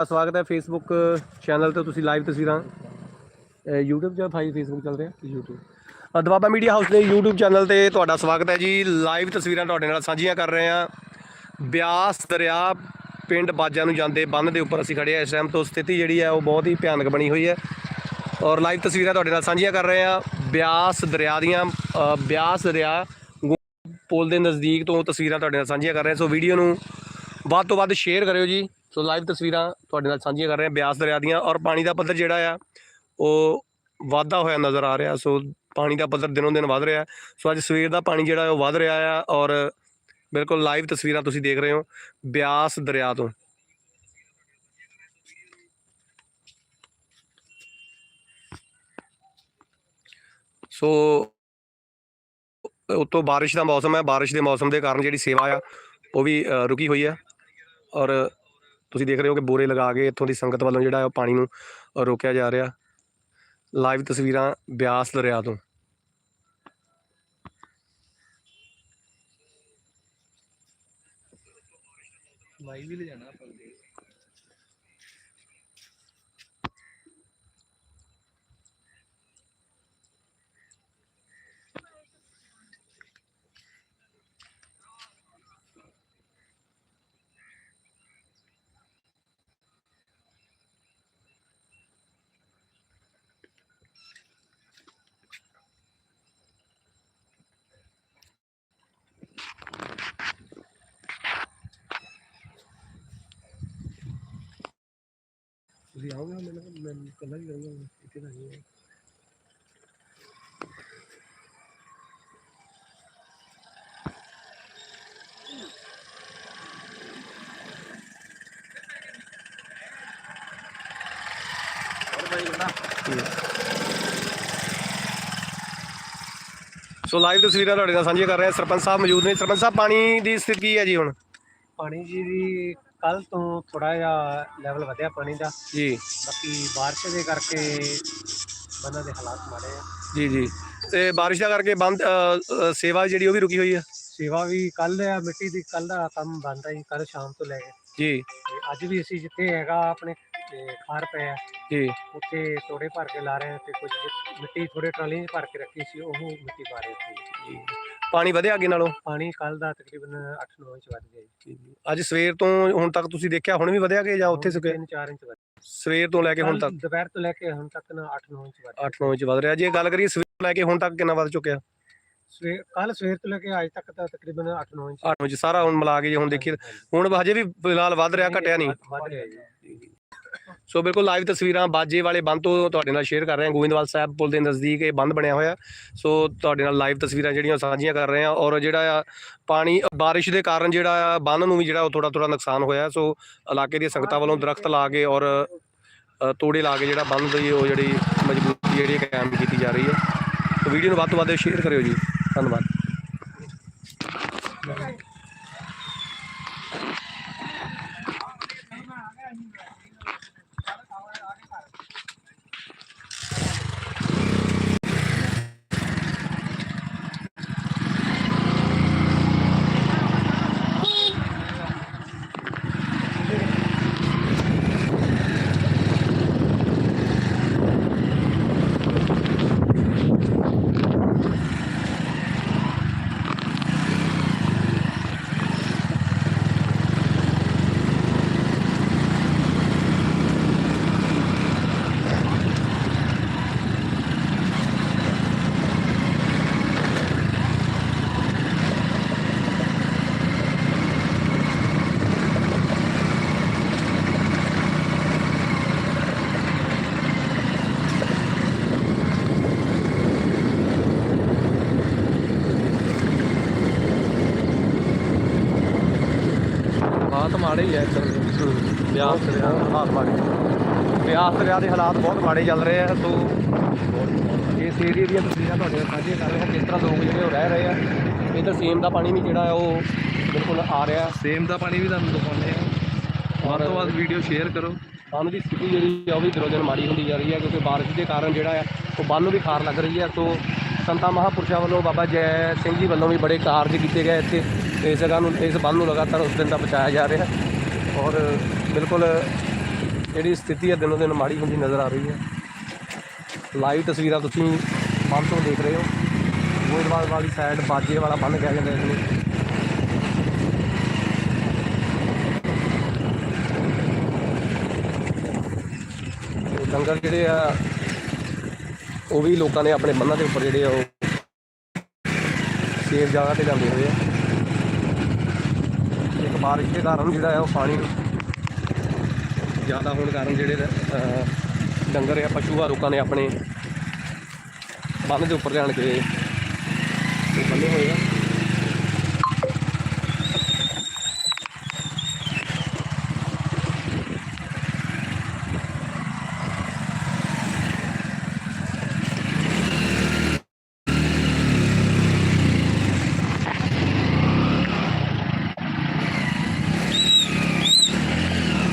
ਸਵਾਗਤ ਹੈ Facebook channel ਤੇ ਤੁਸੀਂ ਲਾਈਵ ਤਸਵੀਰਾਂ। YouTube ਜਾਂ ਭਾਈ ਫੇਸਬੁੱਕ ਚੱਲ ਰਿਹਾ YouTube ਦਵਾਬਾ ਮੀਡੀਆ ਹਾਊਸ ਦੇ YouTube ਚੈਨਲ ਤੇ ਤੁਹਾਡਾ ਸਵਾਗਤ ਹੈ ਜੀ। ਲਾਈਵ ਤਸਵੀਰਾਂ ਤੁਹਾਡੇ ਨਾਲ ਸਾਂਝੀਆਂ ਕਰ ਰਹੇ ਹਾਂ। ਬਿਆਸ ਦਰਿਆ ਪਿੰਡ ਬਾਜਾਂ ਨੂੰ ਜਾਂਦੇ ਬੰਨ ਦੇ ਉੱਪਰ ਅਸੀਂ ਖੜੇ ਹਾਂ। ਇਸ ਟਾਈਮ ਤੋਂ ਸਥਿਤੀ ਜਿਹੜੀ ਹੈ ਉਹ ਬਹੁਤ ਹੀ ਭਿਆਨਕ ਬਣੀ ਹੋਈ ਹੈ। ਔਰ ਲਾਈਵ ਤਸਵੀਰਾਂ ਤੁਹਾਡੇ ਨਾਲ ਸਾਂਝੀਆਂ ਕਰ ਰਹੇ ਹਾਂ। ਬਿਆਸ ਦਰਿਆ ਦੀਆਂ ਬਿਆਸ ਦਰਿਆ ਪੁਲ ਦੇ ਨਜ਼ਦੀਕ ਤੋਂ ਤਸਵੀਰਾਂ ਤੁਹਾਡੇ ਨਾਲ ਸਾਂਝੀਆਂ ਕਰ ਰਹੇ ਹਾਂ। ਸੋ ਵੀਡੀਓ ਨੂੰ ਵੱਧ ਤੋਂ ਵੱਧ ਸ਼ੇਅਰ ਕਰਿਓ ਜੀ। ਸੋ ਲਾਈਵ ਤਸਵੀਰਾਂ ਤੁਹਾਡੇ ਨਾਲ ਸਾਂਝੀਆਂ ਕਰ ਰਹੇ ਹਾਂ ਬਿਆਸ ਦਰਿਆ ਦੀਆਂ ਔਰ ਪਾਣੀ ਦਾ ਪੱਧਰ ਜਿਹੜਾ ਆ, ਉਹ ਵਾਧਾ ਹੋਇਆ ਨਜ਼ਰ ਆ ਰਿਹਾ। ਸੋ ਪਾਣੀ ਦਾ ਪੱਧਰ ਦਿਨੋਂ ਦਿਨ ਵਧ ਰਿਹਾ। ਸੋ ਅੱਜ ਸਵੇਰ ਦਾ ਪਾਣੀ ਜਿਹੜਾ ਉਹ ਵਧ ਰਿਹਾ ਆ ਔਰ ਬਿਲਕੁਲ ਲਾਈਵ ਤਸਵੀਰਾਂ ਤੁਸੀਂ ਦੇਖ ਰਹੇ ਹੋ ਬਿਆਸ ਦਰਿਆ ਤੋਂ। ਸੋ ਉਤੋਂ ਬਾਰਿਸ਼ ਦਾ ਮੌਸਮ ਹੈ। ਬਾਰਿਸ਼ ਦੇ ਮੌਸਮ ਦੇ ਕਾਰਨ ਜਿਹੜੀ ਸੇਵਾ ਆ, ਉਹ ਵੀ ਰੁਕੀ ਹੋਈ ਆ ਔਰ ਤੁਸੀਂ ਦੇਖ ਰਹੇ ਹੋ ਕਿ ਬੋਰੇ ਲਗਾ ਕੇ ਇੱਥੋਂ ਦੀ ਸੰਗਤ ਵੱਲੋਂ ਜਿਹੜਾ ਉਹ ਪਾਣੀ ਨੂੰ ਰੋਕਿਆ ਜਾ ਰਿਹਾ। ਲਾਈਵ ਤਸਵੀਰਾਂ ਬਿਆਸ ਦਰਿਆ ਤੋਂ। ਲਾਈਵ ਵੀ ਲੈ ਜਾਣਾ ਆਪਾਂ ਤੁਸੀਂ ਆਓਗੇ ਮੈਨੂੰ ਮੈਂ ਕੱਲਾ ਹੀ ਕਰੂੰਗਾ ਇੱਥੇ ਤਾਂ ਨਹੀਂ ਸੋ ਲਾਈਵ ਤਸਵੀਰਾਂ ਤੁਹਾਡੇ ਨਾਲ ਸਾਂਝੀਆਂ ਕਰ ਰਹੇ ਹਾਂ। ਸਰਪੰਚ ਸਾਹਿਬ ਮੌਜੂਦ ਨੇ। ਸਰਪੰਚ ਸਾਹਿਬ ਪਾਣੀ ਦੀ ਸਥਿਤੀ ਕੀ ਹੈ ਜੀ ਹੁਣ? ਪਾਣੀ ਜੀ ਦੀ ਕੱਲ ਤੋਂ ਥੋੜਾ ਜਿਹਾ ਲੈਵਲ ਵਧਿਆ ਪਾਣੀ ਦਾ। ਜੀ। ਬਾਕੀ ਬਾਰਿਸ਼ ਦੇ ਕਰਕੇ ਬੰਨਾਂ ਦੇ ਹਾਲਾਤ ਮਾੜੇ ਆ। ਜੀ ਜੀ। ਤੇ ਬਾਰਿਸ਼ ਦਾ ਕਰਕੇ ਬੰਦ ਅ, ਅ, ਸੇਵਾ ਜਿਹੜੀ ਉਹ ਵੀ ਰੁਕੀ ਹੋਈ ਹੈ ਸੇਵਾ ਵੀ ਕੱਲ ਆ ਮਿੱਟੀ ਦੀ ਕੱਲ ਦਾ ਕੰਮ ਬੰਦ ਆ ਜੀ ਕੱਲ ਸ਼ਾਮ ਤੋਂ ਲੈ ਕੇ। ਜੀ। ਤੇ ਅੱਜ ਵੀ ਅਸੀਂ ਜਿੱਥੇ ਹੈਗਾ ਆਪਣੇ ਤੇ ਖਾਰ ਪਏ ਆ ਜੀ। ਉੱਥੇ ਤੋੜੇ ਭਰ ਕੇ ਲਾ ਰਹੇ ਆ ਤੇ ਕੁਝ ਜਿ- ਮਿੱਟੀ ਥੋੜੇ ਟਰਾਲੀਆਂ 'ਚ ਭਰ ਕੇ ਰੱਖੀ ਸੀ ਉਹ ਮਿੱਟੀ ਪਾ ਰਹੇ ਸੀ ਜੀ। ਪਾਣੀ ਵਧਿਆ ਅੱਗੇ ਨਾਲੋਂ? ਪਾਣੀ ਕੱਲ ਦਾ ਤਕਰੀਬਨ 8-9 ਇੰਚ ਵੱਧ ਗਿਆ ਜੀ। ਅੱਜ ਸਵੇਰ ਤੋਂ ਹੁਣ ਤੱਕ ਤੁਸੀਂ ਦੇਖਿਆ ਹੁਣ ਵੀ ਵਧਿਆ ਕਿ ਜਾਂ ਉੱਥੇ ਸੁਕੇ? 3-4 ਇੰਚ ਵੱਧ ਸਵੇਰ ਤੋਂ ਲੈ ਕੇ ਹੁਣ ਤੱਕ? ਦੁਪਹਿਰ ਤੋਂ ਲੈ ਕੇ ਹੁਣ ਤੱਕ ਨਾ 8-9 ਇੰਚ ਵੱਧ 8-9 ਇੰਚ ਵਧ ਰਿਹਾ। ਜੇ ਗੱਲ ਕਰੀਏ ਸਵੇਰ ਤੋਂ ਲੈ ਕੇ ਹੁਣ ਤੱਕ ਕਿੰਨਾ ਵੱਧ ਚੁੱਕਿਆ? ਸਵੇਰ ਕੱਲ ਸਵੇਰ ਤੋਂ ਲੈ ਕੇ ਅੱਜ ਤੱਕ ਤਾਂ ਤਕਰੀਬਨ 8-9 ਇੰਚ। 8 ਇੰਚ ਸਾਰਾ ਹੁਣ ਮਿਲਾ ਕੇ ਜੇ ਹੁਣ ਦੇਖੀਏ। ਹੁਣ ਹਜੇ ਵੀ ਫਿਲਹਾਲ ਵੱਧ ਰਿਹਾ ਘਟਿਆ ਨਹੀਂ। ਵੱਧ ਰਿਹਾ ਜੀ। ਸੋ ਬਿਲਕੁਲ ਲਾਈਵ ਤਸਵੀਰਾਂ ਬਾਜੇ ਵਾਲੇ ਬੰਦ ਤੋਂ ਤੁਹਾਡੇ ਨਾਲ ਸ਼ੇਅਰ ਕਰ ਰਹੇ ਹਾਂ। ਗੋਇੰਦਵਾਲ ਸਾਹਿਬ ਪੁਲ ਦੇ ਨਜ਼ਦੀਕ ਇਹ ਬੰਦ ਬਣਿਆ ਹੋਇਆ। ਸੋ ਤੁਹਾਡੇ ਨਾਲ ਲਾਈਵ ਤਸਵੀਰਾਂ ਜਿਹੜੀਆਂ ਸਾਂਝੀਆਂ ਕਰ ਰਹੇ ਹਾਂ ਔਰ ਜਿਹੜਾ ਆ ਪਾਣੀ, ਬਾਰਿਸ਼ ਦੇ ਕਾਰਨ ਜਿਹੜਾ ਆ ਬੰਨ ਨੂੰ ਵੀ ਜਿਹੜਾ ਉਹ ਥੋੜਾ ਥੋੜਾ ਨੁਕਸਾਨ ਹੋਇਆ। ਸੋ ਇਲਾਕੇ ਦੀਆਂ ਸੰਗਤਾਂ ਵੱਲੋਂ ਦਰਖਤ ਲਾ ਕੇ ਔਰ ਤੋੜੇ ਲਾ ਕੇ ਜਿਹੜਾ ਬੰਨ ਦੀ ਉਹ ਜਿਹੜੀ ਮਜ਼ਬੂਤੀ ਜਿਹੜੀ ਹੈ ਕਾਇਮ ਕੀਤੀ ਜਾ ਰਹੀ ਹੈ। ਵੀਡੀਓ ਨੂੰ ਵੱਧ ਤੋਂ ਵੱਧ ਸ਼ੇਅਰ ਕਰਿਓ ਜੀ। ਧੰਨਵਾਦ ਹਾਲਾਤ ਮਾੜੇ ਹੀ ਐ ਬਿਆਸ ਦਰਿਆ ਦੇ ਹਾਲਾਤ ਮਾੜੇ। ਬਿਆਸ ਦਰਿਆ ਦੇ ਹਾਲਾਤ ਬਹੁਤ ਮਾੜੇ ਚੱਲ ਰਹੇ ਆ ਸੋ ਇਸ ਏਰੀਆ ਦੀਆਂ ਤਸਵੀਰਾਂ ਤੁਹਾਡੇ ਨਾਲ ਸਾਂਝੀਆਂ ਕਰ ਰਹੇ। ਹਾਂ ਕਿਸ ਤਰ੍ਹਾਂ ਲੋਕ ਜਿਹੜੇ ਉਹ ਰਹਿ ਰਹੇ ਆ ਇਧਰ ਸੇਮ ਦਾ ਪਾਣੀ ਵੀ ਜਿਹੜਾ ਉਹ ਬਿਲਕੁਲ ਆ ਰਿਹਾ। ਸੇਮ ਦਾ ਪਾਣੀ ਵੀ ਤੁਹਾਨੂੰ ਦਿਖਾਉਂਦੇ ਆ। ਵੱਧ ਤੋਂ ਵੱਧ ਵੀਡੀਓ ਸ਼ੇਅਰ ਕਰੋ। ਪਾਣੀ ਦੀ ਸਥਿਤੀ ਜਿਹੜੀ ਆ ਉਹ ਵੀ ਦਿਨੋਂ ਦਿਨ ਮਾੜੀ ਹੁੰਦੀ ਜਾ ਰਹੀ ਹੈ ਕਿਉਂਕਿ ਬਾਰਿਸ਼ ਦੇ ਕਾਰਨ ਜਿਹੜਾ ਆ ਉਹ ਬੰਨ ਨੂੰ ਵੀ ਖਾਰ ਲੱਗ ਰਹੀ ਹੈ ਸੋ ਸੰਤਾਂ ਮਹਾਪੁਰਸ਼ਾਂ ਵੱਲੋਂ ਬਾਬਾ ਜੈ ਸਿੰਘ ਜੀ ਵੱਲੋਂ ਵੀ ਬੜੇ ਕਾਰਜ ਕੀਤੇ ਗਏ ਇੱਥੇ। ਇਸ ਜਗ੍ਹਾ ਨੂੰ, ਇਸ ਬੰਨ ਨੂੰ ਲਗਾਤਾਰ ਉਸ ਦਿਨ ਦਾ ਬਚਾਇਆ ਜਾ ਰਿਹਾ। ਔਰ ਬਿਲਕੁਲ ਜਿਹੜੀ ਸਥਿਤੀ ਹੈ, ਦਿਨੋਂ ਦਿਨ ਮਾੜੀ ਹੁੰਦੀ ਨਜ਼ਰ ਆ ਰਹੀ ਹੈ। ਲਾਈਵ ਤਸਵੀਰਾਂ ਤੁਸੀਂ ਬੰਨ ਤੋਂ ਦੇਖ ਰਹੇ ਹੋ। ਗੋਇੰਦਵਾਲ ਵਾਲੀ ਸਾਈਡ ਬਾਜੇ ਵਾਲਾ ਬੰਨ ਕਿਹਾ ਜਾਂਦਾ ਇਸ ਨੂੰ। ਤੇ ਜਿਹੜੇ ਆ ਉਹ ਵੀ ਲੋਕਾਂ ਨੇ ਆਪਣੇ ਬੰਨਾਂ ਦੇ ਉੱਪਰ ਜਿਹੜੇ ਆ ਉਹ ਸੇਫ ਜਗ੍ਹਾ ਤੇ ਜਾਂਦੇ ਹੋਏ ਆ। ਇੱਕ ਬਾਰਿਸ਼ ਦੇ ਕਾਰਨ ਜਿਹੜਾ ਆ ਉਹ ਪਾਣੀ ਜ਼ਿਆਦਾ ਹੋਣ ਕਾਰਨ ਜਿਹੜੇ ਡੰਗਰ ਆ ਪਸ਼ੂ ਆ, ਲੋਕਾਂ ਨੇ ਆਪਣੇ ਬੰਨ ਦੇ ਉੱਪਰ ਲਿਆਣ ਕੇ ਹੋਏ